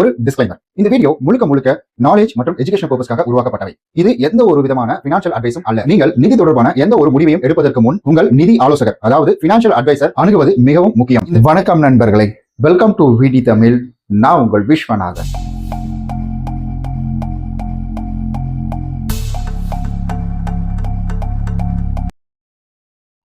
ஒரு டிஸ்க்ளைமர் இந்த வீடியோ முழுக்க முழுக்க நாலேஜ் மற்றும் எஜுகேஷன் பர்பஸ்க்காக உருவாக்கப்பட்டவை. இது எந்த ஒரு விதமான பினான்சியல் அட்வைஸும் அல்ல. நீங்கள் நிதி தொடர்பான எந்த ஒரு முடிவையும் எடுப்பதற்கு முன் உங்கள் நிதி ஆலோசகர் அதாவது பினான்சியல் அட்வைசர் அணுகுவது மிகவும் முக்கியம். வணக்கம் நண்பர்களே. வெல்கம் டு விடி தமிழ் நான் உங்கள் விஸ்வநாதன்.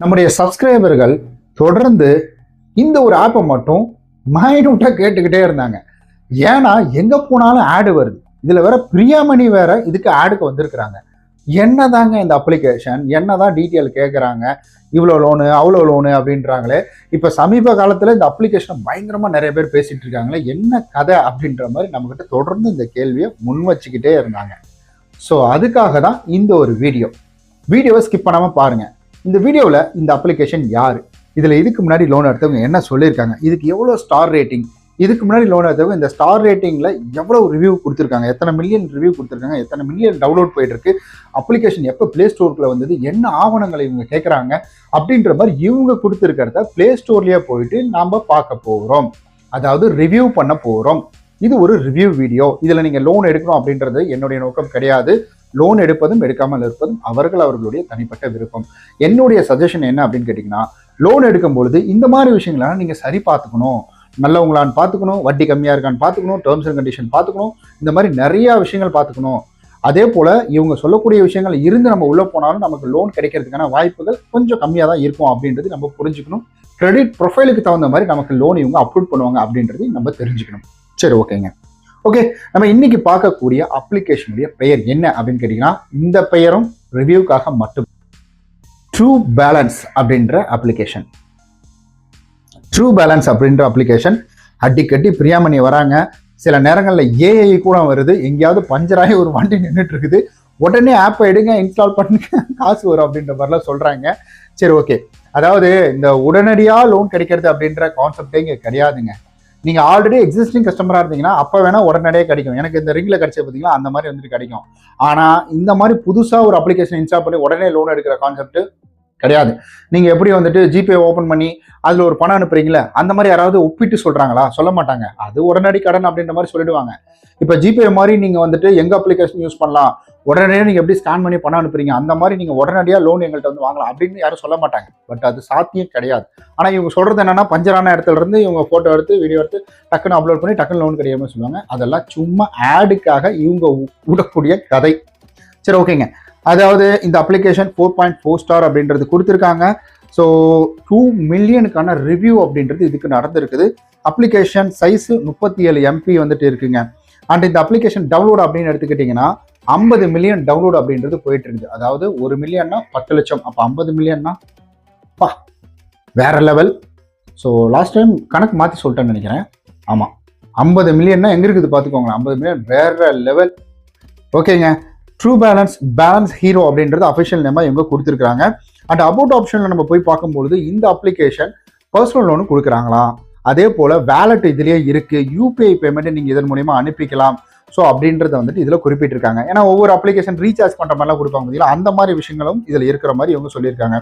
நம்முடைய சப்ஸ்கிரைபர்கள் தொடர்ந்து இந்த ஒரு ஆப்பை மட்டும் மைனூட்டாக கேட்டுக்கிட்டே இருந்தாங்க. ஏன்னா எங்கே போனாலும் ஆடு வருது. இதில் வேற பிரியாமணி வேற இதுக்கு ஆடுக்கு வந்திருக்கிறாங்க. என்னதாங்க இந்த அப்ளிகேஷன் என்னதான் டீட்டெயில் கேட்குறாங்க இவ்வளோ லோனு அவ்வளோ லோனு அப்படின்றாங்களே. இப்போ சமீப காலத்தில் இந்த அப்ளிகேஷனை பயங்கரமாக நிறைய பேர் பேசிட்டு இருக்காங்களே என்ன கதை அப்படின்ற மாதிரி நம்மக்கிட்ட தொடர்ந்து இந்த கேள்வியை முன் வச்சுக்கிட்டே இருந்தாங்க. ஸோ அதுக்காக தான் இந்த ஒரு வீடியோ வீடியோவை ஸ்கிப் பண்ணாமல் பாருங்கள் இந்த வீடியோவில் இந்த அப்ளிகேஷன் யார்? இதில் இதுக்கு முன்னாடி லோன் எடுத்தவங்க என்ன சொல்லியிருக்காங்க? இதுக்கு எவ்வளோ ஸ்டார் ரேட்டிங் இதுக்கு முன்னாடி லோன் எடுத்தவங்க இந்த ஸ்டார் ரேட்டிங்கில் எவ்வளோ ரிவ்யூ கொடுத்துருக்காங்க? எத்தனை மில்லியன் ரிவ்யூ கொடுத்துருக்காங்க? எத்தனை மில்லியன் டவுன்லோட் போயிட்டு இருக்கு அப்ளிகேஷன் எப்போ ப்ளே ஸ்டோருக்குள்ள வந்தது? என்ன ஆவணங்களை இவங்க கேட்குறாங்க அப்படின்ற மாதிரி இவங்க கொடுத்துருக்கிறத ப்ளே ஸ்டோர்லேயே போயிட்டு நாம் பார்க்க போகிறோம் அதாவது ரிவ்யூ பண்ண போகிறோம் இது ஒரு ரிவ்யூ வீடியோ இதில் நீங்கள் லோன் எடுக்கணும் அப்படின்றது என்னுடைய நோக்கம் கிடையாது. லோன் எடுப்பதும் எடுக்காமல் இருப்பதும் அவர்கள் அவர்களுடைய தனிப்பட்ட விருப்பம். என்னுடைய சஜஷன் என்ன அப்படின்னு கேட்டிங்கன்னா லோன் எடுக்கும் பொழுது இந்த மாதிரி விஷயங்களெல்லாம் நீங்கள் சரி பார்த்துக்கணும். நல்லவங்களான்னு பார்த்துக்கணும் வட்டி கம்மியாக இருக்கான்னு பார்த்துக்கணும் டேர்ம்ஸ் அண்ட் கண்டிஷன் பார்த்துக்கணும் இந்த மாதிரி நிறையா விஷயங்கள் பார்த்துக்கணும். அதே போல் இவங்க சொல்லக்கூடிய விஷயங்கள் இருந்து நம்ம உள்ளே போனாலும் நமக்கு லோன் கிடைக்கிறதுக்கான வாய்ப்புகள் கொஞ்சம் கம்மியாக தான் இருக்கும் அப்படின்றது நம்ம புரிஞ்சுக்கணும். கிரெடிட் ப்ரொஃபைலுக்கு தகுந்த மாதிரி நமக்கு லோன் இவங்க அப்ரூவ் பண்ணுவாங்க அப்படின்றது நம்ம தெரிஞ்சுக்கணும். சரி ஓகேங்க. ஓகே நம்ம இன்னைக்கு பார்க்கக்கூடிய அப்ளிகேஷனுடைய பெயர் என்ன அப்படின்னு கேட்டிங்கன்னா இந்த பெயரும் ரிவ்யூக்காக மட்டும். ட்ரூ பேலன்ஸ் அப்படின்ற அப்ளிகேஷன் ட்ரூ பேலன்ஸ் அப்படின்ற அப்ளிகேஷன் அடிக்கடி பிரியாமணி வராங்க. சில நேரங்களில் ஏஐ கூட வருது. எங்கேயாவது பஞ்சராகி ஒரு வண்டி நின்றுட்டு இருக்குது உடனே ஆப்பை எடுங்க இன்ஸ்டால் பண்ணுங்க. காசு வரும் அப்படின்ற மாதிரிலாம் சொல்கிறாங்க சரி ஓகே அதாவது இந்த உடனடியாக லோன் கிடைக்கிறது அப்படின்ற கான்செப்டே இங்கே கிடையாதுங்க. நீங்கள் ஆல்ரெடி எக்ஸிஸ்டிங் கஸ்டமராக இருந்தீங்கன்னா அப்போ வேணால் உடனடியாக கிடைக்கும். எனக்கு இந்த ரிங்கில் கிடைச்ச பார்த்தீங்களா அந்த மாதிரி வந்துட்டு கிடைக்கும். ஆனால் இந்த மாதிரி புதுசாக ஒரு அப்ளிகேஷன் இன்ஸ்டால் பண்ணி உடனே லோன் எடுக்கிற கான்செப்ட் கிடையாது. நீங்கள் எப்படி வந்துட்டு ஜிபே ஓப்பன் பண்ணி அதில் ஒரு பணம் அனுப்புறீங்களே அந்த மாதிரி யாராவது ஒப்பிட்டு சொல்கிறாங்களா சொல்ல மாட்டாங்க. அது உடனடி கடன் அப்படின்ற மாதிரி சொல்லிடுவாங்க. இப்போ ஜிபே மாதிரி நீங்கள் வந்துட்டு எங்கள் அப்ளிகேஷன் யூஸ் பண்ணலாம்? உடனடியாக நீங்கள் எப்படி ஸ்கேன் பண்ணி பணம் அனுப்புறீங்க? அந்த மாதிரி நீங்கள் உடனடியாக லோன் எங்கள்கிட்ட வந்து வாங்கலாம் அப்படின்னு யாரும் சொல்ல மாட்டாங்க. பட் அது சாத்தியம் கிடையாது. ஆனால் இவங்க சொல்கிறது என்னன்னா பஞ்சரான இடத்துல இருந்து இவங்க ஃபோட்டோ எடுத்து வீடியோ எடுத்து டக்குன்னு அப்லோட் பண்ணி டக்குன்னு லோன் கிடையாமல் சொல்லுவாங்க. அதெல்லாம் சும்மா ஆடுக்காக இவங்க விடக்கூடிய கதை. சரி ஓகேங்க அதாவது இந்த application four point four star அப்படின்றது கொடுத்துருக்காங்க. ஸோ டூ மில்லியனுக்கான ரிவ்யூ அப்படின்றது இதுக்கு நடந்திருக்குது. அப்ளிகேஷன் சைஸு முப்பத்தி ஏழு எம்பி வந்துட்டு இருக்குங்க. அண்ட் இந்த அப்ளிகேஷன் டவுன்லோட் அப்படின்னு எடுத்துக்கிட்டிங்கன்னா ஐம்பது மில்லியன் டவுன்லோட் அப்படின்றது போயிட்டு இருக்குது அதாவது ஒரு மில்லியன்னா பத்து லட்சம். அப்போ ஐம்பது மில்லியன்னா பா வேற லெவல் ஸோ லாஸ்ட் டைம் கணக்கு மாற்றி சொல்லிட்டேன்னு நினைக்கிறேன். ஆமாம் ஐம்பது மில்லியன்னா எங்கே இருக்குது பார்த்துக்கோங்களேன் ஐம்பது மில்லியன் வேற லெவல் ஓகேங்க ட்ரூ பேலன்ஸ் பேலன்ஸ் ஹீரோ அப்படின்றது அஃபிஷியல் நேமாக இவங்க கொடுத்துருக்காங்க அண்ட் அபவுட் ஆப்ஷனில் நம்ம போய் பார்க்கும்பொழுது இந்த அப்ளிகேஷன் பர்சனல் லோனு கொடுக்குறாங்களா அதே போல் வேலட் இதுலேயே இருக்குது யூபிஐ பேமெண்ட்டை நீங்கள் இதன் மூலிமா அனுப்பிக்கலாம். ஸோ அப்படின்றத வந்துட்டு இதில் குறிப்பிட்டிருக்காங்க. ஏன்னா ஒவ்வொரு அப்ளிகேஷன் ரீசார்ஜ் பண்ணுற மாதிரிலாம் கொடுப்பாங்க பார்த்தீங்களா அந்த மாதிரி விஷயங்களும் இதில் இருக்கிற மாதிரி இவங்க சொல்லியிருக்காங்க.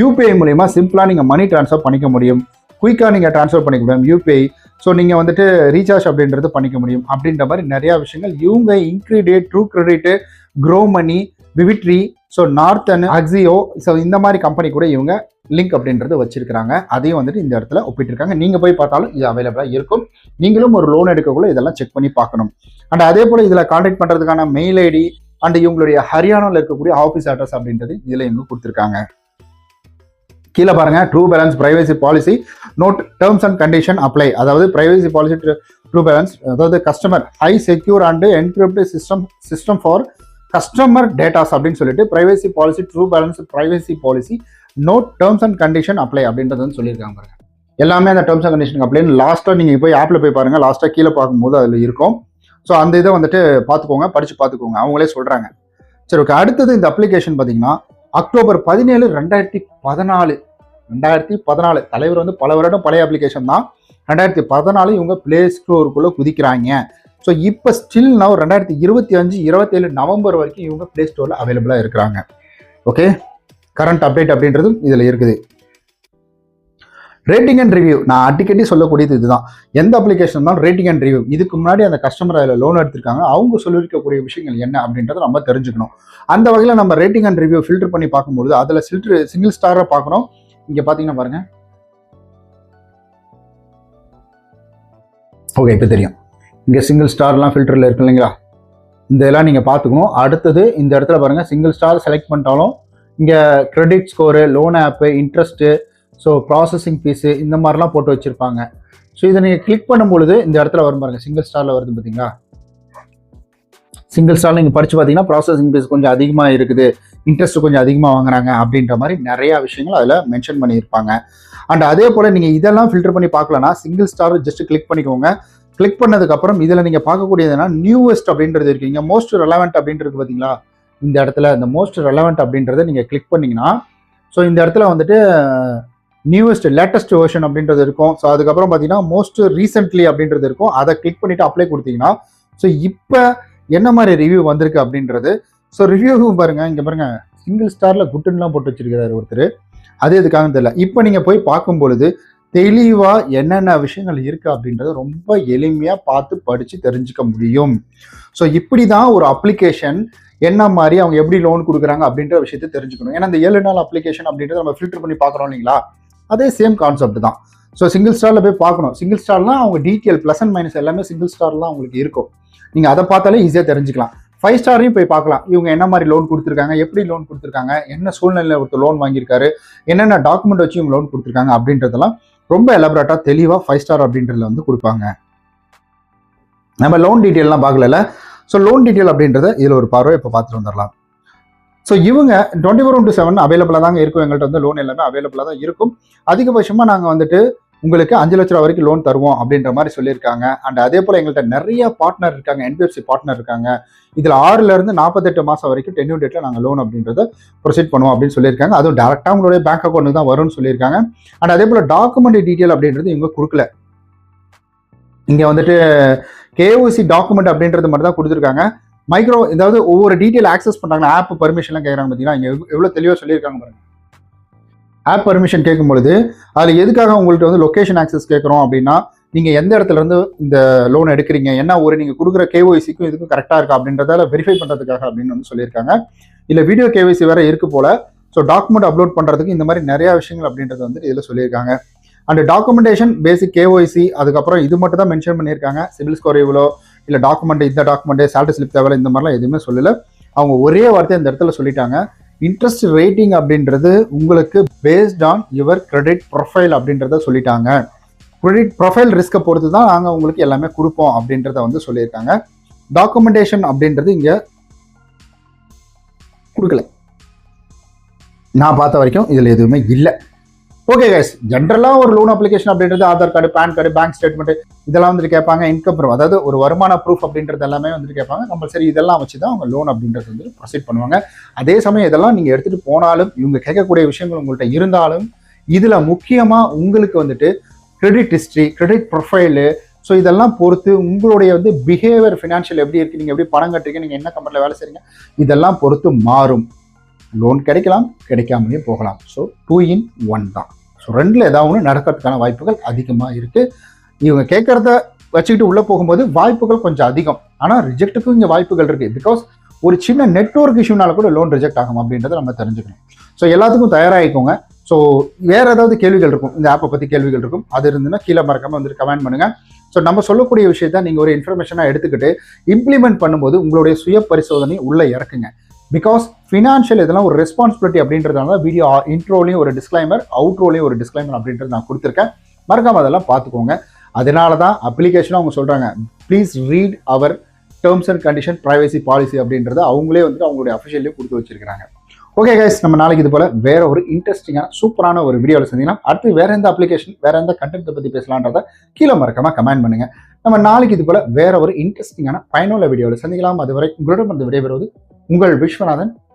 யூபிஐ மூலிமா சிம்பிளாக நீங்கள் மணி ட்ரான்ஸ்ஃபர் பண்ணிக்க முடியும். குயிக்காக நீங்கள் ட்ரான்ஸ்ஃபர் பண்ணிக்க முடியும். யூபிஐ ஸோ நீங்கள் வந்துட்டு ரீசார்ஜ் அப்படின்றது பண்ணிக்க முடியும். அப்படின்ற மாதிரி நிறையா விஷயங்கள். இவங்க இன்க்ரீடியேட் ட்ரூ கிரெடிட்டு க்ரோ மணி விவிட்ரி ஸோ நார்த்தன் அக்ஸியோ ஸோ இந்த மாதிரி கம்பெனி கூட இவங்க லிங்க் அப்படின்றது வச்சிருக்கிறாங்க. அதையும் வந்துட்டு இந்த இடத்துல ஒப்பிட்டிருக்காங்க. நீங்கள் போய் பார்த்தாலும் இது அவைலபிளாக இருக்கும். நீங்களும் ஒரு லோன் எடுக்கக்குள்ள இதெல்லாம் செக் பண்ணி பார்க்கணும். அண்ட் அதே போல் இதில் காண்டாக்ட் பண்ணுறதுக்கான மெயில் ஐடி அண்ட் இவங்களுடைய ஹரியானாவில் இருக்கக்கூடிய ஆஃபீஸ் அட்ரஸ் அப்படின்றது இதில் இவங்க கொடுத்துருக்காங்க. கீழே பாருங்கள் True Balance privacy policy note terms and condition apply அதாவது ப்ரைவசி பாலிசி ட்ரூ பேலன்ஸ் அதாவது customer high secure and encrypted system system for customer datas அப்படின்னு சொல்லிட்டு privacy policy True Balance privacy policy note terms and condition apply அப்படின்றது வந்து சொல்லியிருக்காங்க பாருங்க. எல்லாமே அந்த டேர்ம்ஸ் அண்ட் கண்டிஷன் அப்ளைன்னு லாஸ்ட்டாக நீங்கள் போய் ஆப்பில் போய் பாருங்கள் லாஸ்ட்டாக கீழே பார்க்கும்போது அதில் இருக்கும். ஸோ அந்த இதை வந்துட்டு பார்த்துக்கோங்க படித்து பார்த்துக்கோங்க. அவங்களே சொல்கிறாங்க சரி ஓகே அடுத்தது இந்த அப்ளிகேஷன் பார்த்தீங்கன்னா அக்டோபர் பதினேழு ரெண்டாயிரத்தி பதினாலு. ரெண்டாயிரத்தி பதினாலு. தலைவர் வந்து பல வருடம் பழைய அப்ளிகேஷன் தான். ரெண்டாயிரத்தி பதினாலு இவங்க பிளே ஸ்டோருக்குள்ளே குதிக்கிறாங்க. ஸோ இப்போ ஸ்டில் நவ் ரெண்டாயிரத்தி இருபத்தி அஞ்சு இருபத்தேழு நவம்பர் வரைக்கும் இவங்க பிளே ஸ்டோரில் அவைலபிளாக இருக்கிறாங்க. ஓகே கரண்ட் அப்டேட் அப்படின்றதும் இதில் இருக்குது. ரேட்டிங் அண்ட் ரிவ்யூ நான் அடிக்கடி சொல்லக்கூடியது இதுதான். எந்த அப்ளிகேஷன் இருந்தாலும் ரேட்டிங் அண்ட் ரிவ்யூ இதுக்கு முன்னாடி அந்த கஸ்டமர் அதில் லோன் எடுத்திருக்காங்க. அவங்க சொல்லியிருக்கக்கூடிய விஷயங்கள் என்ன அப்படின்றத நம்ம தெரிஞ்சுக்கணும். அந்த வகையில் நம்ம ரேட்டிங் அண்ட் ரிவ்யூ ஃபில்டர் பண்ணி பார்க்கும்போது அதில் சில்ட்ரு சிங்கிள் ஸ்டாராக பார்க்கணும் இங்கே பார்த்தீங்கன்னா பாருங்க. ஓகே இப்போ தெரியும். இங்கே சிங்கிள் ஸ்டார்லாம் ஃபில்டரில் இருக்கு இல்லைங்களா? இந்த இதெல்லாம் நீங்கள் பார்த்துக்கணும். அடுத்தது இந்த இடத்துல பாருங்கள் சிங்கிள் ஸ்டார் செலக்ட் பண்ணிட்டாலும் இங்கே credit score loan app interest so processing fee இந்த மாதிரிலாம் போட்டு வச்சுருப்பாங்க. ஸோ இதை நீங்கள் கிளிக் பண்ணும்பொழுது இந்த இடத்துல வரும் பாருங்கள் சிங்கிள் ஸ்டாரில் வருது பார்த்தீங்களா? சிங்கிள் ஸ்டார் நீங்கள் படித்து பார்த்தீங்கன்னா ப்ராசஸிங் ஃபீஸ் கொஞ்சம் அதிகமாக இருக்குது. இன்ட்ரெஸ்ட் கொஞ்சம் அதிகமாக வாங்குறாங்க அப்படின்ற மாதிரி நிறையா விஷயங்கள் அதில் மென்ஷன் பண்ணியிருப்பாங்க. அண்ட் அதே போல் நீங்கள் இதெல்லாம் ஃபில்டர் பண்ணி பார்க்கலன்னா சிங்கிள் ஸ்டார் ஜஸ்ட் கிளிக் பண்ணிக்கோங்க. கிளிக் பண்ணதுக்கப்புறம் இதில் நீங்கள் பார்க்கக்கூடியதுன்னா நியூவஸ்ட் அப்படின்றது இருக்கீங்க மோஸ்ட் ரெலவெண்ட் அப்படின்றது பார்த்தீங்களா? இந்த இடத்துல இந்த மோஸ்ட் ரெலவெண்ட் அப்படின்றத நீங்கள் கிளிக் பண்ணிங்கன்னா ஸோ இந்த இடத்துல வந்துட்டு நியூவஸ்ட் லேட்டஸ்ட் வேர்ஷன் அப்படின்றது இருக்கும். ஸோ அதுக்கப்புறம் பார்த்தீங்கன்னா மோஸ்ட் ரீசென்ட்லி அப்படின்றது இருக்கும். அதை கிளிக் பண்ணிட்டு அப்ளை கொடுத்தீங்கன்னா ஸோ இப்போ என்ன மாதிரி ரிவ்யூ வந்திருக்கு அப்படின்றது ஸோ ரிவ்யூவும் பாருங்க இங்கே பாருங்க. சிங்கிள் ஸ்டாரில் குட்டுன்னுலாம் போட்டு வச்சிருக்கிறாரு ஒருத்தர். அது எதுக்காக தெரியல. இப்போ நீங்கள் போய் பார்க்கும் பொழுது தெளிவாக என்னென்ன விஷயங்கள் இருக்குது அப்படின்றத ரொம்ப எளிமையாக பார்த்து படித்து தெரிஞ்சுக்க முடியும். ஸோ இப்படி தான் ஒரு அப்ளிகேஷன் என்ன மாதிரி அவங்க எப்படி லோன் கொடுக்குறாங்க அப்படின்ற விஷயத்தை தெரிஞ்சுக்கணும். ஏன்னா இந்த ஏழு நாள் அப்ளிகேஷன் அப்படின்றத நம்ம ஃபில்டர் பண்ணி பார்க்குறோம் இல்லைங்களா? அதே சேம் கான்செப்ட் தான். ஸோ சிங்கிள் ஸ்டாரில் போய் பார்க்கணும். சிங்கிள் ஸ்டார்லாம் அவங்க டீட்டெயில் ப்ளஸ் அண்ட் மைனஸ் எல்லாமே சிங்கிள் ஸ்டார்லாம் உங்களுக்கு இருக்கும். நீங்கள் அதை பார்த்தாலே ஈஸியாக தெரிஞ்சுக்கலாம். ஃபைவ் ஸ்டாரையும் போய் பார்க்கலாம். இவங்க என்ன மாதிரி லோன் கொடுத்துருக்காங்க எப்படி லோன் கொடுத்துருக்காங்க என்ன சூழ்நிலையில் ஒருத்தர் லோன் வாங்கியிருக்காரு என்னென்ன டாக்குமெண்ட் வச்சு இவங்க லோன் கொடுத்துருக்காங்க அப்படின்றதெல்லாம் ரொம்ப எலபரேட்டாக தெளிவாக ஃபைவ் ஸ்டார் அப்படின்றதுல வந்து கொடுப்பாங்க. நம்ம லோன் டீட்டெயிலெலாம் பார்க்கல ஸோ லோன் டீட்டெயில் அப்படின்றத இதில் ஒரு பார்வை இப்போ பார்த்துட்டு வந்துடலாம். ஸோ இவங்க டுவெண்ட்டி ஃபோர் இன்ட்டு செவன் அவைலபிளாக தாங்க இருக்கும். எங்கள்கிட்ட வந்து லோன் எல்லாமே அவைலபிளாக தான் இருக்கும். அதிகபட்சமாக நாங்கள் வந்துட்டு உங்களுக்கு அஞ்சு லட்ச ரூபா வரைக்கும் லோன் தருவோம் அப்படின்ற மாதிரி சொல்லியிருக்காங்க. அண்ட் அதே போல் எங்கள்கிட்ட நிறைய பார்ட்னர் இருக்காங்க என்பிஎஃப்சி பார்ட்னர் இருக்காங்க. இதில் ஆறுலேருந்து நாற்பத்தெட்டு மாதம் வரைக்கும் டென்யூ டேட்டில் நாங்கள் லோன் அப்படின்றத ப்ரொசீட் பண்ணுவோம் அப்படின்னு சொல்லியிருக்காங்க. அதுவும் டேரெக்டாக உங்களுடைய பேங்க் அக்கௌண்ட்டு தான் வரும்னு சொல்லியிருக்காங்க. அண்ட் அதே போல் டாக்குமெண்ட் டீட்டெயில் அப்படின்றது இவங்க கொடுக்கல. இங்கே வந்துட்டு கேஓசி டாக்குமெண்ட் அப்படின்றது மட்டும் தான் கொடுத்துருக்காங்க. மைக்ரோ ஏதாவது ஒவ்வொரு டீட்டெயில் ஆக்சஸ் பண்ணுறாங்க ஆப் பர்மிஷன்லாம் கேட்குறாங்க பார்த்தீங்கன்னா இங்கே எவ்வளோ தெளிவாக சொல்லியிருக்காங்க பாருங்கள் ஆப் பர்மிஷன் கேட்கும் பொழுது அதில் எதுக்காக உங்கள்கிட்ட வந்து லொக்கேஷன் ஆக்சஸ் கேட்குறோம் அப்படின்னா நீங்கள் எந்த இடத்துல இருந்து இந்த லோன் எடுக்கிறீங்க என்ன ஒரு நீங்கள் கொடுக்குற கேஒய்சிக்கும் இதுக்கும் கரெக்டாக இருக்கா அப்படின்றதால வெரிஃபை பண்ணுறதுக்காக அப்படின்னு வந்து சொல்லியிருக்காங்க. இல்லை வீடியோ கேஒய்சி வேறு இருக்கு போல். ஸோ டாக்குமெண்ட் அப்லோட் பண்ணுறதுக்கு இந்த மாதிரி நிறையா விஷயங்கள் அப்படின்றது வந்து இதில் சொல்லியிருக்காங்க. அண்ட் டாக்குமெண்டேஷன் பேசிக் கேஒய்சி அதுக்கப்புறம் இது மட்டும் தான் மென்ஷன் பண்ணியிருக்காங்க. சிவில் ஸ்கோர் இவ்வளோ இல்லை டாக்குமெண்ட் இந்த டாக்குமெண்ட்டு சேலரி ஸ்லிப் தேவை இந்த மாதிரிலாம் எதுவுமே சொல்லலை. அவங்க ஒரே வார்த்தை இந்த இடத்துல சொல்லிட்டாங்க. இன்ட்ரெஸ்ட் ரேட்டிங் அப்படின்றது உங்களுக்கு based on your credit profile அப்படின்றத சொல்லிட்டாங்க. கிரெடிட் ப்ரொஃபைல் ரிஸ்க்கை பொறுத்து தான் நாங்கள் உங்களுக்கு எல்லாமே கொடுப்போம் அப்படின்றத வந்து சொல்லியிருக்காங்க. டாக்குமெண்டேஷன் அப்படின்றது இங்கே கொடுக்கல. நான் பார்த்த வரைக்கும் இதில் எதுவுமே இல்லை. ஓகே கைஸ் ஜென்ரலாக ஒரு லோன் அப்ளிகேஷன் அப்படின்றது Aadhaar card PAN card bank statement இதெல்லாம் வந்துட்டு கேட்பாங்க. இன்கம் ப்ரூஃப் அதாவது ஒரு வருமான ப்ரூஃப் அப்படின்றது எல்லாமே வந்துட்டு கேட்பாங்க. கம்பல்சரி இதெல்லாம் வச்சு தான் அவங்க லோன் அப்படின்றது வந்து ப்ரொசீட் பண்ணுவாங்க. அதே சமயம் இதெல்லாம் நீங்கள் எடுத்துகிட்டு போனாலும் இவங்க கேட்கக்கூடிய விஷயங்கள் உங்கள்கிட்ட இருந்தாலும் இதில் முக்கியமாக உங்களுக்கு வந்துட்டு credit history credit profile so இதெல்லாம் பொறுத்து உங்களுடைய வந்து பிஹேவியர் ஃபினான்ஷியல் எப்படி இருக்கு நீங்கள் எப்படி பணம் கட்டுறீங்க நீங்கள் என்ன கம்பெனியில் வேலை செய்றீங்க இதெல்லாம் பொறுத்து மாறும். லோன் கிடைக்கலாம் கிடைக்காமலே போகலாம். ஸோ டூ இன் ஒன் தான். ஸோ ரெண்டில் ஏதாவது ஒன்று நடக்கிறதுக்கான வாய்ப்புகள் அதிகமாக இருக்குது இவங்க கேட்குறத வச்சுக்கிட்டு உள்ளே போகும்போது வாய்ப்புகள் கொஞ்சம் அதிகம். ஆனால் ரிஜெக்ட்டுக்கும் இங்கே வாய்ப்புகள் இருக்குது பிகாஸ் ஒரு சின்ன நெட்ஒர்க் இஷ்யூனால கூட லோன் ரிஜெக்ட் ஆகும் அப்படின்றத நம்ம தெரிஞ்சுக்கணும். ஸோ எல்லாத்துக்கும் தயாராகிக்கோங்க. ஸோ வேற ஏதாவது கேள்விகள் இருக்கும் இந்த ஆப்பை பற்றி கேள்விகள் இருக்கும் அது இருந்துன்னா கீழே மறக்காமல் வந்துட்டு கமெண்ட் பண்ணுங்கள் ஸோ நம்ம சொல்லக்கூடிய விஷயத்த நீங்கள் ஒரு இன்ஃபர்மேஷனாக எடுத்துக்கிட்டு இம்ப்ளிமெண்ட் பண்ணும்போது உங்களுடைய சுய பரிசோதனை உள்ளே இறக்குங்க. பிகாஸ் ஃபினான்ஷியல் இதெல்லாம் ஒரு ரெஸ்பான்சிபிலிட்டி அப்படின்றதுனால வீடியோ இன்ட்ரோலையும் ஒரு டிஸ்க்ளைமர் அவுட்ரோலையும் ஒரு டிஸ்க்ளைமர் அப்படின்றது நான் கொடுத்துருக்கேன். மறக்காம அதெல்லாம் பார்த்துக்கோங்க. அதனால தான் அப்ளிகேஷனும் அவங்க சொல்கிறாங்க please read our terms and condition privacy policy அப்படின்றத அவங்களே வந்துட்டு அவங்களுடைய அஃபிஷியல்லே கொடுத்து வச்சிருக்காங்க ஓகே கைஸ் நம்ம நாளைக்கு இது போல வேற ஒரு இன்ட்ரெஸ்டிங்கான சூப்பரான ஒரு வீடியோவில் சந்திக்கலாம். அடுத்து வேற எந்த அப்ளிகேஷன் வேற எந்த கண்டென்ட்டை பற்றி பேசலான்றத கீழே மறக்காம கமெண்ட் பண்ணுங்க. நம்ம நாளைக்கு இது போல் வேற ஒரு இன்ட்ரெஸ்டிங்கான பயனுள்ள வீடியோவில் சந்திக்கலாம். அதுவரை உங்களிடம் வந்து விடைபெறுவது உங்கள் விஸ்வநாதன்.